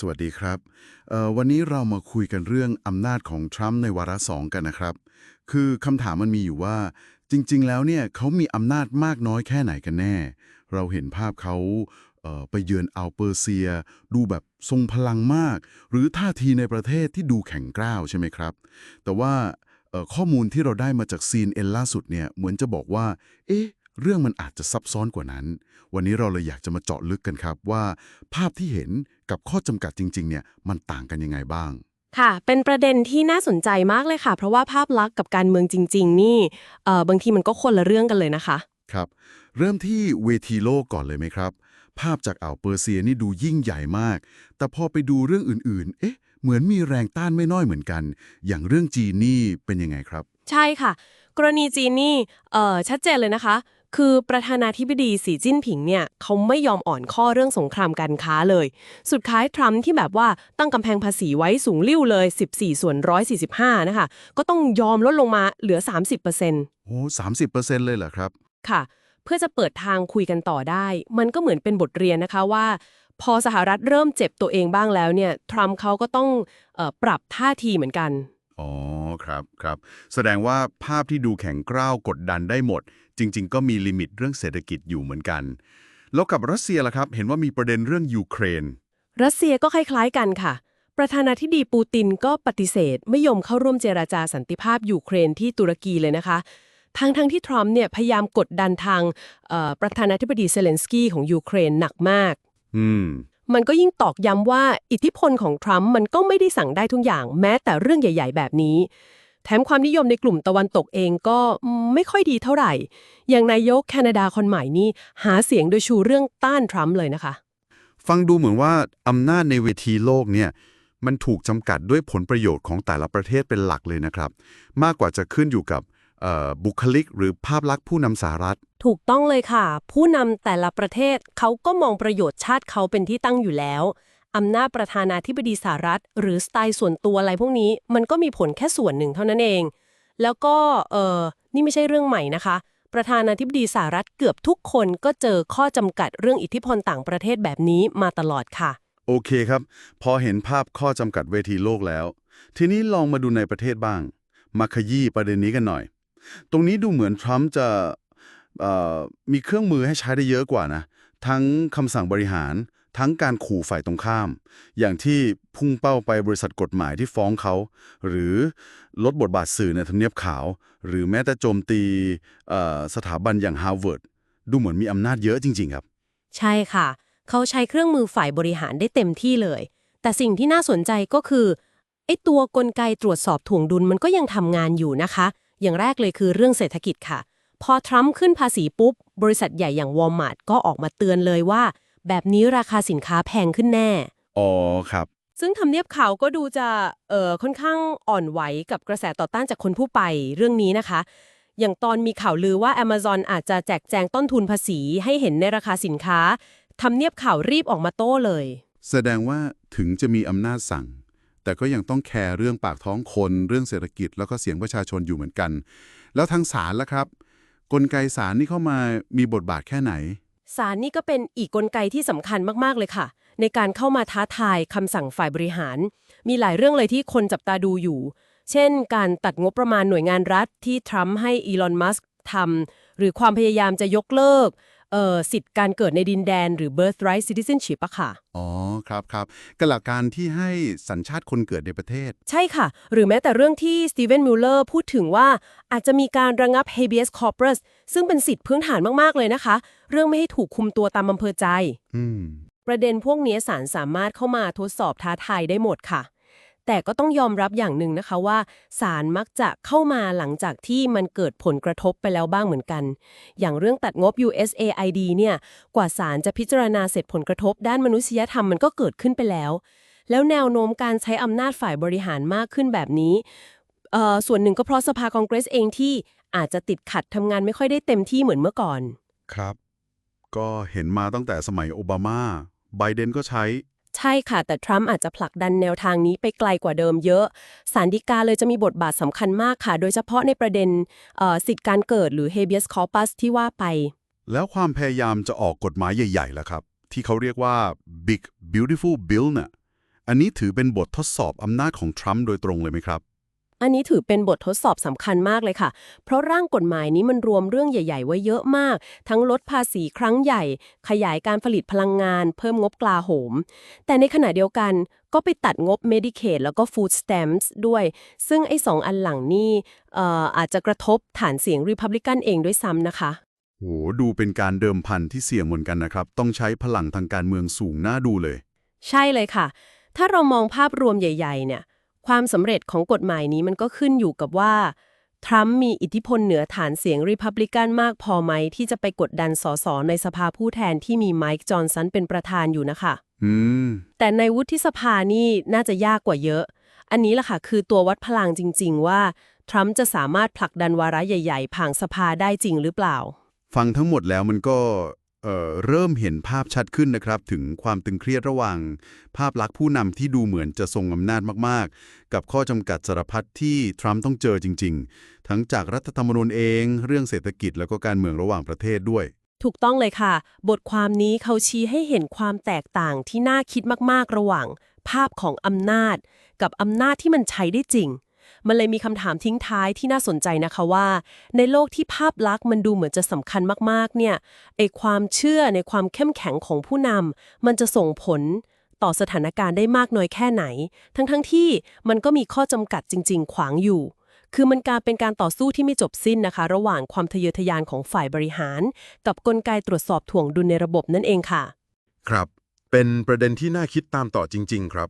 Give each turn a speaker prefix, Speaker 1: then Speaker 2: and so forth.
Speaker 1: สวัสดีครับ วันนี้เรามาคุยกันเรื่องอำนาจของทรัมป์ในวาระสองกันนะครับ คือคำถามมันมีอยู่ว่า จริง ๆ แล้วเนี่ยเขามีอำนาจมากน้อยแค่ไหนกันแน่ เราเห็นภาพเขาเไปเยือนอัลเปอร์เซีย ดูแบบทรงพลังมาก หรือท่าทีในประเทศที่ดูแข็งกร้าวใช่ไหมครับ แต่ว่าข้อมูลที่เราได้มาจากซีนเอ็นล่าสุดเนี่ยเหมือนจะบอกว่า เอ๊ะเรื่องมันอาจจะซับซ้อนกว่านั้น วันนี้เราเลยอยากจะมาเจาะลึกกันครับว่า ภาพที่เห็น กับข้อจำกัดจริง ๆ เนี่ยมันต่างกันยังไงบ้าง
Speaker 2: ค่ะ เป็นประเด็นที่น่าสนใจมากเลยค่ะ เพราะว่าภาพลักษณ์กับการเมืองจริง ๆ นี่เอ่อบางทีมันก็คนละเรื่องกันเลยนะคะ
Speaker 1: ครับ เริ่มที่เวทีโลกก่อนเลยไหมครับ ภาพจากอ่าวเปอร์เซียนี่ดูยิ่งใหญ่มาก แต่พอไปดูเรื่องอื่น ๆ เอ๊ะ เหมือนมีแรงต้านไม่น้อยเหมือนกัน อย่างเรื่องจีนนี่เป็นยังไงครับ
Speaker 2: ใช่ค่ะ กรณีจีนนี่เอ่อชัดเจนเลยนะคะ คือประธานาธิบดีสีจิ้นผิงเนี่ยเขาไม่ยอมอ่อนข้อเรื่องสงครามการค้าเลย สุดท้ายทรัมป์ที่แบบว่าตั้งกำแพงภาษีไว้สูงลิ่วเลย 14 ส่วน 145 นะคะ ก็ต้องยอมลดลงมาเหลือ 30%
Speaker 1: โอ้สามสิบเปอร์เซ็นต์เลยเหรอครับ
Speaker 2: ค่ะ เพื่อจะเปิดทางคุยกันต่อได้ มันก็เหมือนเป็นบทเรียนนะคะว่า พอสหรัฐเริ่มเจ็บตัวเองบ้างแล้วเนี่ย ทรัมป์เขาก็ต้องเออปรับท่าทีเหมือนกัน
Speaker 1: อ๋อ ครับครับ แสดงว่าภาพที่ดูแข็งกร้าวกดดันได้หมด จริง ๆ ก็มีลิมิตเรื่องเศรษฐกิจอยู่เหมือนกัน แล้วกับรัสเซียล่ะครับ เห็นว่ามีประเด็นเรื่องยูเครน
Speaker 2: รัสเซียก็คล้ายๆกันค่ะ ประธานาธิบดีปูตินก็ปฏิเสธ ไม่ยอมเข้าร่วมเจราจาสันติภาพยูเครนที่ตุรกีเลยนะคะ ทั้งทั้งๆที่ทรัมป์เนี่ยพยายามกดดันทางเอ่อประธานาธิบดีเซเลนสกี้ของยูเครนหนักมาก
Speaker 1: อืม
Speaker 2: มันก็ยิ่งตอกย้ำว่าอิทธิพลของทรัมป์มันก็ไม่ได้สั่งได้ทุกอย่างแม้แต่เรื่องใหญ่ ๆ แบบนี้ แถมความนิยมในกลุ่มตะวันตกเองก็อืมไม่ค่อยดีเท่าไหร่ อย่างนายกแคนาดาคนใหม่นี่หาเสียงโดยชูเรื่องต้านทรัมป์เลยนะคะ
Speaker 1: ฟังดูเหมือนว่าอำนาจในเวทีโลกเนี่ยมันถูกจำกัดด้วยผลประโยชน์ของแต่ละประเทศเป็นหลักเลยนะครับ มากกว่าจะขึ้นอยู่กับเอ่อบุคลิก หรือภาพลักษณ์ผู้นำสหรัฐ
Speaker 2: ถูกต้องเลยค่ะ ผู้นำแต่ละประเทศเขาก็มองประโยชน์ชาติเขาเป็นที่ตั้งอยู่แล้ว อำนาจประธานาธิบดีสหรัฐ หรือสไตล์ส่วนตัวอะไรพวกนี้ มันก็มีผลแค่ส่วนหนึ่งเท่านั้นเอง แล้วก็เออนี่ไม่ใช่เรื่องใหม่นะคะ ประธานาธิบดีสหรัฐเกือบทุกคนก็เจอข้อจำกัดเรื่องอิทธิพลต่างประเทศแบบนี้มาตลอดค่ะ
Speaker 1: โอเคครับ พอเห็นภาพข้อจำกัดเวทีโลกแล้ว ทีนี้ลองมาดูในประเทศบ้าง มาขยี้ประเด็นนี้กันหน่อย ตรงนี้ดูเหมือนทรัมป์จะเออมีเครื่องมือให้ใช้ได้เยอะกว่านะ ทั้งคำสั่งบริหาร ทั้งการขู่ฝ่ายตรงข้าม อย่างที่พุ่งเป้าไปบริษัทกฎหมายที่ฟ้องเขา หรือลดบทบาทสื่อในทำเนียบขาว หรือแม้แต่โจมตีสถาบันอย่างฮาร์วาร์ดดูเหมือนมีอำนาจเยอะจริง ๆ ครับ
Speaker 2: ใช่ค่ะ เขาใช้เครื่องมือฝ่ายบริหารได้เต็มที่เลย แต่สิ่งที่น่าสนใจก็คือไอ้ตัวกลไกตรวจสอบถ่วงดุลมันก็ยังทำงานอยู่นะคะ อย่างแรกเลยคือเรื่องเศรษฐกิจค่ะ พอทรัมป์ขึ้นภาษีปุ๊บ บริษัทใหญ่อย่างวอลมาร์ทก็ออกมาเตือนเลยว่า แบบนี้ราคาสินค้าแพงขึ้นแน่
Speaker 1: อ๋อครับ
Speaker 2: ซึ่งทำเนียบข่าวก็ดูจะเอ่อค่อนข้างอ่อนไหวกับกระแสต่อต้านจากคนผู้ไปเรื่องนี้นะคะ อย่างตอนมีข่าวลือว่า Amazon อาจจะแจกแจงต้นทุนภาษีให้เห็นในราคาสินค้าทำเนียบข่าวรีบออกมาโต้เลย
Speaker 1: แสดงว่าถึงจะมีอำนาจสั่ง แต่ก็ยังต้องแคร์เรื่องปากท้องคน เรื่องเศรษฐกิจแล้วก็เสียงประชาชนอยู่เหมือนกัน แล้วทางศาลล่ะครับ กลไกศาลนี่เข้ามามีบทบาทแค่ไหน
Speaker 2: ศาลนี่ก็เป็นอีกกลไกที่สำคัญมากๆเลยค่ะ ในการเข้ามาท้าทายคำสั่งฝ่ายบริหาร มีหลายเรื่องเลยที่คนจับตาดูอยู่ เช่น การตัดงบประมาณหน่วยงานรัฐที่ทรัมป์ให้อีลอนมัสก์ทำหรือความพยายามจะยกเลิกเอ่อสิทธิ์การเกิดในดินแดนหรือ birthright citizenship อะค่ะ
Speaker 1: อ๋อ ครับครับกหลักการที่ให้สัญชาติคนเกิดในประเทศ
Speaker 2: ใช่ค่ะ หรือแม้แต่เรื่องที่สตีเวนมิลเลอร์พูดถึงว่าอาจจะมีการระงับ habeas corpus ซึ่งเป็นสิทธิพื้นฐานมาก ๆ เลยนะคะ เรื่องไม่ให้ถูกคุมตัวตามอำเภอใจ
Speaker 1: อืม
Speaker 2: ประเด็นพวกนี้ศาลสามารถเข้ามาทดสอบท้าทายได้หมดค่ะ แต่ก็ต้องยอมรับอย่างหนึ่งนะคะว่าศาลมักจะเข้ามาหลังจากที่มันเกิดผลกระทบไปแล้วบ้างเหมือนกัน อย่างเรื่องตัดงบ USAID เนี่ย กว่าศาลจะพิจารณาเสร็จผลกระทบ ด้านมนุษยธรรมมันก็เกิดขึ้นไปแล้ว แล้วแนวโน้มการใช้อำนาจฝ่ายบริหารมากขึ้นแบบนี้เอ่อส่วนหนึ่งก็เพราะสภาคองเกรสเองที่ อาจจะติดขัดทำงานไม่ค่อยได้เต็มที่เหมือนเมื่อก่อน
Speaker 1: ครับ ก็เห็นมาตั้งแต่สมัยโอบามาไบเดนก็ใช้
Speaker 2: ใช่ค่ะ แต่ทรัมป์อาจจะผลักดันแนวทางนี้ไปไกลกว่าเดิมเยอะสารดีกาเลยจะมีบทบาทสำคัญมากค่ะ โดยเฉพาะในประเด็นเอ่อสิทธิการเกิดหรือ habeas corpus ที่ว่าไป
Speaker 1: แล้วความพยายามจะออกกฎหมายใหญ่ๆล่ะครับ ที่เขาเรียกว่า big beautiful bill น่ะอันนี้ถือเป็นบททดสอบอำนาจของทรัมป์โดยตรงเลยไหมครับ
Speaker 2: อันนี้ถือเป็นบททดสอบสำคัญมากเลยค่ะ เพราะร่างกฎหมายนี้มันรวมเรื่องใหญ่ๆ ไว้เยอะมาก ทั้งลดภาษีครั้งใหญ่ ขยายการผลิตพลังงาน เพิ่มงบกลาโหม แต่ในขณะเดียวกันก็ไปตัดงบ Medicaid แล้วก็ Food Stamps ด้วย ซึ่งไอ้สองอันหลังนี่เอ่ออาจจะกระทบฐานเสียง Republican เองด้วยซ้ำนะคะ
Speaker 1: โหดูเป็นการเดิมพันที่เสี่ยงเหมือนกันนะครับ ต้องใช้พลังทางการเมืองสูงน่าดูเลย
Speaker 2: ใช่เลยค่ะ ถ้าเรามองภาพรวมใหญ่ ๆ เนี่ย ความสำเร็จของกฎหมายนี้มันก็ขึ้นอยู่กับว่า ทรัมป์มีอิทธิพลเหนือฐานเสียงริพับลิกันมากพอไหม ที่จะไปกดดันสสในสภาผู้แทนที่มีไมค์จอห์นสันเป็นประธานอยู่นะคะ
Speaker 1: อืม
Speaker 2: แต่ในวุฒิสภานี่น่าจะยากกว่าเยอะ อันนี้แหละค่ะคือตัววัดพลังจริง ๆ ว่า ทรัมป์จะสามารถผลักดันวาระใหญ่ ๆ ผ่านสภาได้จริงหรือเปล่า
Speaker 1: ฟังทั้งหมดแล้วมันก็ เเริ่มเห็นภาพชัดขึ้นนะครับ ถึงความตึงเครียดระหว่าง ภาพลักษณ์ผู้นำที่ดูเหมือนจะทรงอำนาจมากๆ กับข้อจำกัดสารพัดที่ทรัมป์ต้องเจอจริง ๆ ทั้งจากรัฐธรรมนูญเอง เรื่องเศรษฐกิจแล้วก็การเมืองระหว่างประเทศด้วย
Speaker 2: ถูกต้องเลยค่ะ บทความนี้เขาชี้ให้เห็นความแตกต่างที่น่าคิดมากๆ ระหว่าง ภาพของอำนาจ กับอำนาจที่มันใช้ได้จริง มันเลยมีคำถามทิ้งท้ายที่น่าสนใจนะคะว่า ในโลกที่ภาพลักษณ์มันดูเหมือนจะสำคัญมากๆ เนี่ยไอความเชื่อในความเข้มแข็งของผู้นำมันจะส่งผลต่อสถานการณ์ได้มากน้อยแค่ไหน ทั้งๆที่มันก็มีข้อจำกัดจริง ๆ ขวางอยู่ คือมันการเป็นการต่อสู้ที่ไม่จบสิ้นนะคะ ระหว่างความทะเยอทะยานของฝ่ายบริหาร กับกลไกตรวจสอบถ่วงดุลในระบบนั่นเองค่ะ
Speaker 3: ครับ เป็นประเด็นที่น่าคิดตามต่อจริง ๆ ครับ